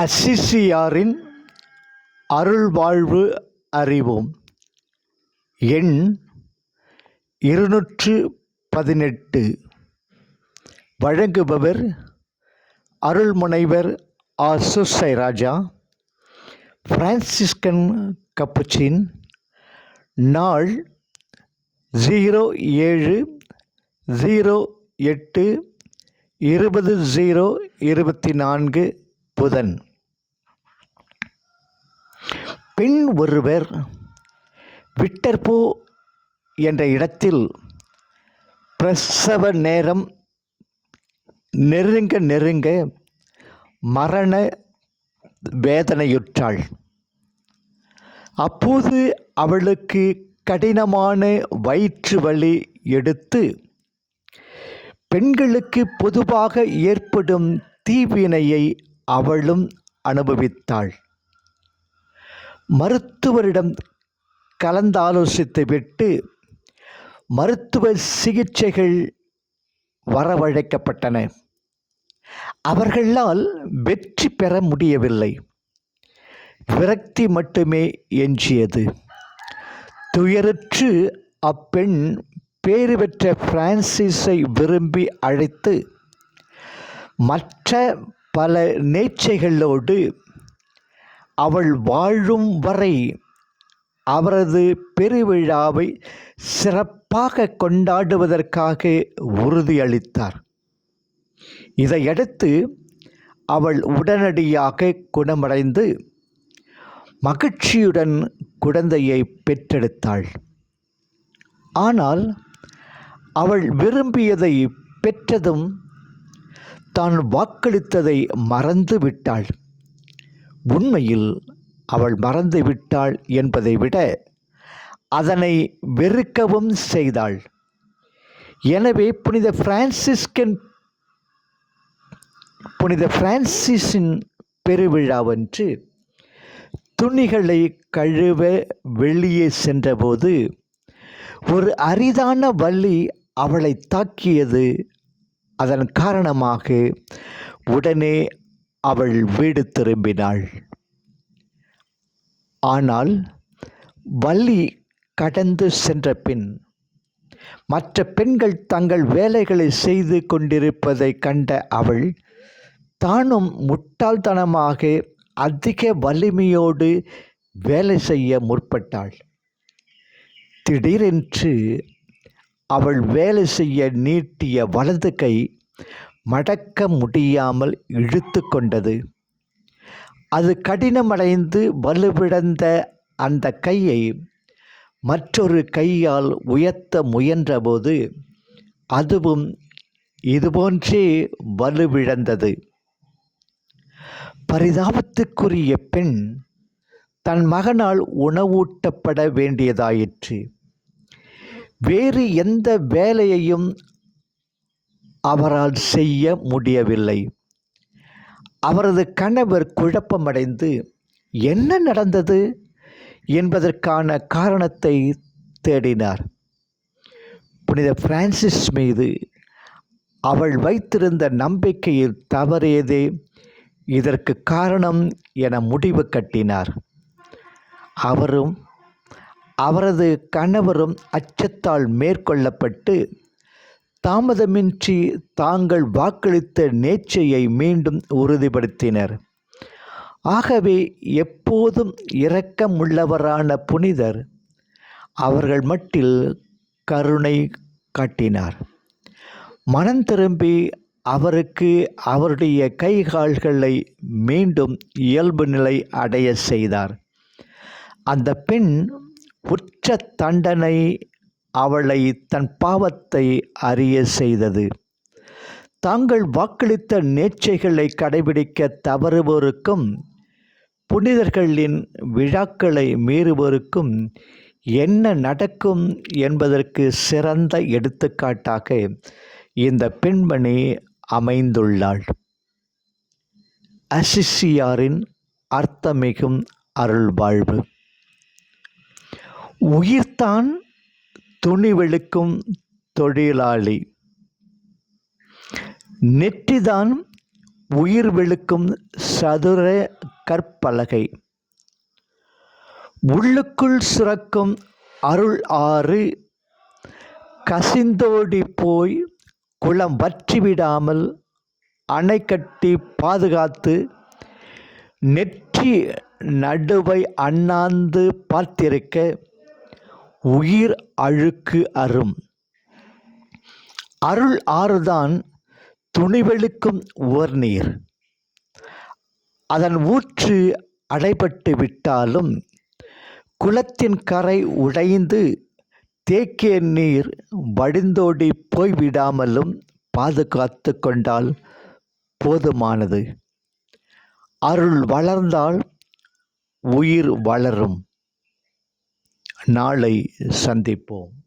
அசிசியாரின் அருள்வாழ்வு அறிவோம். எண் இருநூற்று பதினெட்டு. வழங்குபவர் அருள்முனைவர் ஆ சுசை ராஜா பிரான்சிஸ்கன் கப்புச்சின் நாள் ஜீரோ ஏழு ஜீரோ எட்டு இருபது ஜீரோ இருபத்தி நான்கு. புதன் பெண் ஒருவர் விட்டர்போ என்ற இடத்தில் பிரசவ நேரம் நெருங்க நெருங்க மரண வேதனையுற்றாள். அப்போது அவளுக்கு கடினமான வயிற்று வலி எடுத்து பெண்களுக்கு பொதுவாக ஏற்படும் தீவினையை அவளும் அனுபவித்தாள். மருத்துவரிடம் கலந்தாலோசித்துவிட்டு மருத்துவ சிகிச்சைகள் வரவழைக்கப்பட்டன. அவர்களால் வெற்றி பெற முடியவில்லை. விரக்தி மட்டுமே எஞ்சியது. துயருற்று அப்பெண் பேறு பெற்ற பிரான்சிஸை விரும்பி அழைத்து மற்ற பல நேர்ச்சைகளோடு அவள் வாழும் வரை அவரது பெருவிழாவை சிறப்பாக கொண்டாடுவதற்காக உறுதியளித்தார். இதையடுத்து அவள் உடனடியாக குணமடைந்து மகிழ்ச்சியுடன் குழந்தையை பெற்றெடுத்தாள். ஆனால் அவள் விரும்பியதை பெற்றதும் தான் வாக்களித்ததை மறந்து விட்டாள் உண்மையில் அவள் மறந்து விட்டாள் என்பதை விட அதனை வெறுக்கவும் செய்தாள். எனவே புனித பிரான்சிஸ்கன் புனித பிரான்சிஸின் பெருவிழாவன்று துணிகளை கழுவ வெளியே சென்றபோது ஒரு அரிதான வள்ளி அவளை தாக்கியது அதன் காரணமாக உடனே அவள் வீடு திரும்பினாள். ஆனால் வள்ளி கடந்து சென்ற பின் மற்ற பெண்கள் தங்கள் வேலைகளை செய்து கொண்டிருப்பதை கண்ட அவள் தானும் முட்டாள்தனமாக அதிக வலிமையோடு வேலை செய்ய முற்பட்டாள். திடீரென்று அவள் வேலை செய்ய நீட்டிய வலது கை மடக்க முடியாமல் இழுத்து கொண்டது. அது கடினமடைந்து வலுவிழந்த அந்த கையை மற்றொரு கையால் உயர்த்த முயன்றபோது அதுவும் இதுபோன்றே வலுவிழந்தது. பரிதாபத்துக்குரிய பெண் தன் மகனால் உணவூட்டப்பட வேண்டியதாயிற்று. வேறு எந்த வேலையையும் அவரால் செய்ய முடியவில்லை. அவரது கணவர் குழப்பமடைந்து என்ன நடந்தது? என்பதற்கான காரணத்தை தேடினார். புனித பிரான்சிஸ் மீது அவள் வைத்திருந்த நம்பிக்கையில் தவறியதே இதற்கு காரணம் என முடிவு கட்டினார். அவரும் அவரது கணவரும் அச்சத்தால் மேற்கொள்ளப்பட்டு தாமதமின்றி தாங்கள் வாக்களித்த நேச்சையை மீண்டும் உறுதிப்படுத்தினர். ஆகவே எப்போதும் இரக்கமுள்ளவரான புனிதர் அவர்கள் மட்டில் கருணை காட்டினார். மனம் திரும்பி அவருக்கு அவருடைய கைகால்களை மீண்டும் இயல்பு நிலை அடைய செய்தார். அந்த பெண் உச்ச தண்டனை அவளை தன் பாவத்தை அறிய செய்தது. தாங்கள் வாக்களித்த நேச்சைகளை கடைபிடிக்க தவறுவோருக்கும் புனிதர்களின் விழாக்களை மீறுவோருக்கும் என்ன நடக்கும் என்பதற்கு சிறந்த எடுத்துக்காட்டாக இந்த பெண்மணி அமைந்துள்ளாள். அசிசியாரின் அர்த்தமிகும் அருள் வாழ்வு உயிர்தான் துணிவெளுக்கும் தொழிலாளி. நெற்றிதான் உயிர் வெளுக்கும் சதுர கற்பலகை. உள்ளுக்குள் சுரக்கும் அருள் ஆறு கசிந்தோடி போய் குளம் வற்றி விடாமல் அணை கட்டி பாதுகாத்து நெற்றி நடுவை அண்ணாந்து பார்த்திருக்க உயிர் அழுக்கு அரும். அருள் ஆறுதான் துணிவெளுக்கும் உவர்நீர் அதன் ஊற்று அடைபட்டு விட்டாலும் குளத்தின் கரை உடைந்து தேக்கிய நீர் வடிந்தோடி போய்விடாமலும் பாதுகாத்து கொண்டால் போதுமானது. அருள் வளர்ந்தால் உயிர் வளரும். நாளை சந்திப்போம்.